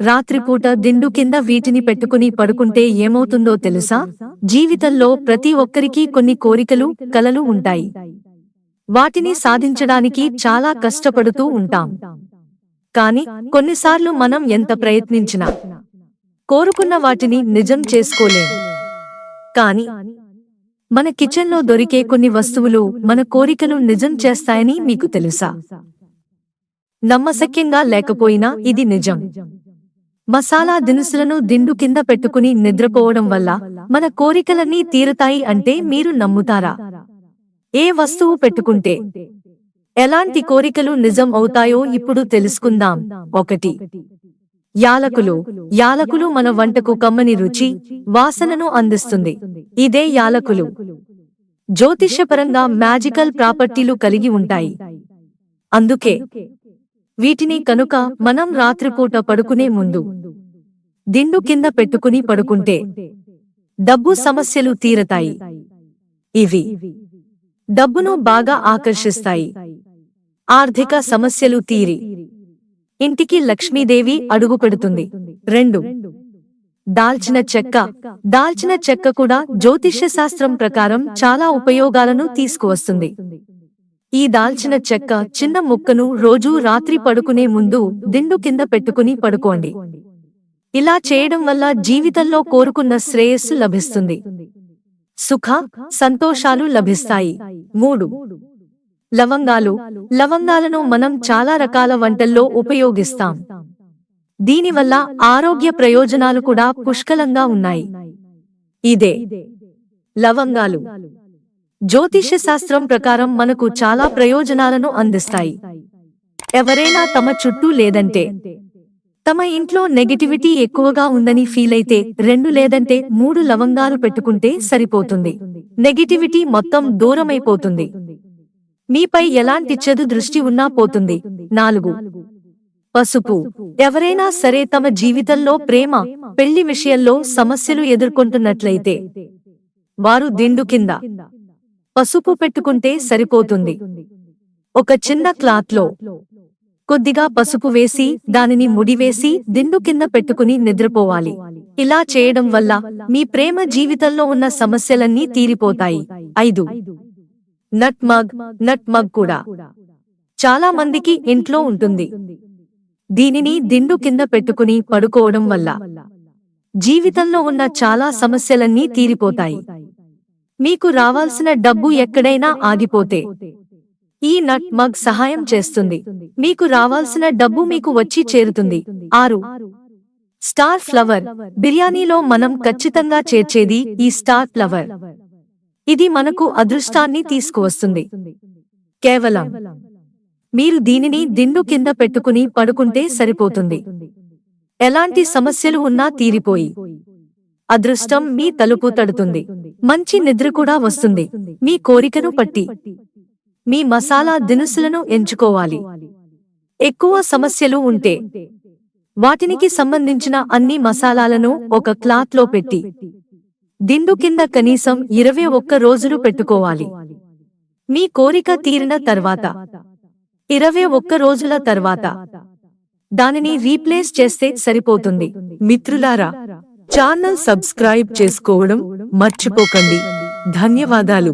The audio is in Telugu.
రాత్రిపూట దిండు కింద వీటిని పెట్టుకుని పడుకుంటే ఏమవుతుందో తెలుసా? జీవితంలో ప్రతి ఒక్కరికీ కొన్ని కోరికలు కలలు ఉంటాయి. వాటిని సాధించడానికి చాలా కష్టపడుతూ ఉంటాం. కాని కొన్నిసార్లు మనం ఎంత ప్రయత్నించినా కోరుకున్న వాటిని నిజం చేసుకోలేము కాని మన కిచెన్లో దొరికే కొన్ని వస్తువులు మన కోరికలు నిజం చేస్తాయని మీకు తెలుసా? నమ్మశక్యంగా లేకపోయినా ఇది నిజం. మసాలా దినుసులను దిండు కింద పెట్టుకుని నిద్రపోవడం వల్ల మన కోరికలన్నీ తీరుతాయి అంటే మీరు నమ్ముతారా? ఏ వస్తువు పెట్టుకుంటే ఎలాంటి కోరికలు నిజం అవుతాయో ఇప్పుడు తెలుసుకుందాం. ఒకటి. యాలకులు. యాలకులు మన వంటకు కమ్మని రుచి వాసనను అందిస్తుంది. ఇదే యాలకులు. జ్యోతిష్యపరంగా మ్యాజికల్ ప్రాపర్టీలు కలిగి ఉంటాయి. అందుకే వీటిని కనుక మనం రాత్రిపూట పడుకునే ముందు దిండు కింద పెట్టుకుని పడుకుంటే డబ్బు సమస్యలు తీరతాయి. ఇవి డబ్బును బాగా ఆకర్షిస్తాయి. ఆర్థిక సమస్యలు తీరి. ఇంటికి లక్ష్మీదేవి అడుగు పెడుతుంది. రెండు. దాల్చిన చెక్క. దాల్చిన చెక్క కూడా జ్యోతిష్య శాస్త్రం ప్రకారం చాలా ఉపయోగాలను తీసుకువస్తుంది. ఈ దాల్చిన చెక్క చిన్న ముక్కను రోజూ రాత్రి పడుకునే ముందు దిండు కింద పెట్టుకుని పడుకోండి. ఇలా చేయడం వల్ల జీవితంలో కోరుకున్న శ్రేయస్సు లభిస్తుంది. సుఖ సంతోషాలు లభిస్తాయి. మూడు. లవంగాలు. లవంగాలను మనం చాలా రకాల వంటల్లో ఉపయోగిస్తాం. దీనివల్ల ఆరోగ్య ప్రయోజనాలు కూడా పుష్కలంగా ఉన్నాయి. ఇదే. లవంగాలు. జ్యోతిష్య శాస్త్రం ప్రకారం మనకు చాలా ప్రయోజనాలను అందిస్తాయి. ఎవరైనా తమ చుట్టూ లేదంటే తమ ఇంట్లో నెగిటివిటీ ఎక్కువగా ఉందని ఫీల్ అయితే రెండు లేదంటే మూడు లవంగాలు పెట్టుకుంటే సరిపోతుంది. నెగిటివిటీ మొత్తం దూరమైపోతుంది. మీపై ఎలాంటి చెడు దృష్టి ఉన్నా పోతుంది. నాలుగు. పసుపు. ఎవరైనా సరే తమ జీవితంలో ప్రేమ పెళ్ళి విషయంలో సమస్యలు ఎదుర్కొంటున్నట్లయితే వారు దిండు కింద. పసుపు పెట్టుకుంటే సరిపోతుంది. ఒక చిన్న క్లాత్లో కొద్దిగా పసుపు వేసి దానిని ముడివేసి దిండు కింద పెట్టుకుని నిద్రపోవాలి. ఇలా చేయడం వల్ల మీ ప్రేమ జీవితంలో ఉన్న సమస్యలన్నీ తీరిపోతాయి. ఐదు. నట్ మగ్ నట్ మగ్ కూడా. చాలా మందికి ఇంట్లో ఉంటుంది. దీనిని దిండు కింద పెట్టుకుని పడుకోవడం వల్ల జీవితంలో ఉన్న చాలా సమస్యలన్నీ తీరిపోతాయి. మీకు రావాల్సిన డబ్బు ఎక్కడైనా ఆగిపోతే ఈ నట్ మగ్ సహాయం చేస్తుంది. మీకు రావాల్సిన డబ్బు మీకు వచ్చి చేరుతుంది. ఆరు. Star flower. బిర్యానీలో మనం ఖచ్చితంగా చేర్చేది ఈ స్టార్ ఫ్లవర్. ఇది మనకు అదృష్టాన్ని తీసుకువస్తుంది. కేవలం మీరు దీనిని దిండు కింద పెట్టుకుని పడుకుంటే సరిపోతుంది. ఎలాంటి సమస్యలు ఉన్నా తీరిపోయి. అదృష్టం మీ తలుపు తడుతుంది. మంచి నిద్ర కూడా వస్తుంది. మీ కోరికను పట్టి. మీ మసాలా దినుసులను ఎంచుకోవాలి. ఎక్కువ సమస్యలు ఉంటే వాటినికి సంబంధించిన అన్ని మసాలాలను ఒక క్లాత్లో పెట్టి దిండు కింద కనీసం ఇరవై ఒక్క రోజులు పెట్టుకోవాలి. మీ కోరిక తీరిన తర్వాత ఇరవై ఒక్క రోజుల తర్వాత దానిని రీప్లేస్ చేస్తే సరిపోతుంది. మిత్రులారా ఛానల్ సబ్స్క్రైబ్ చేసుకోవడం మర్చిపోకండి. ధన్యవాదాలు.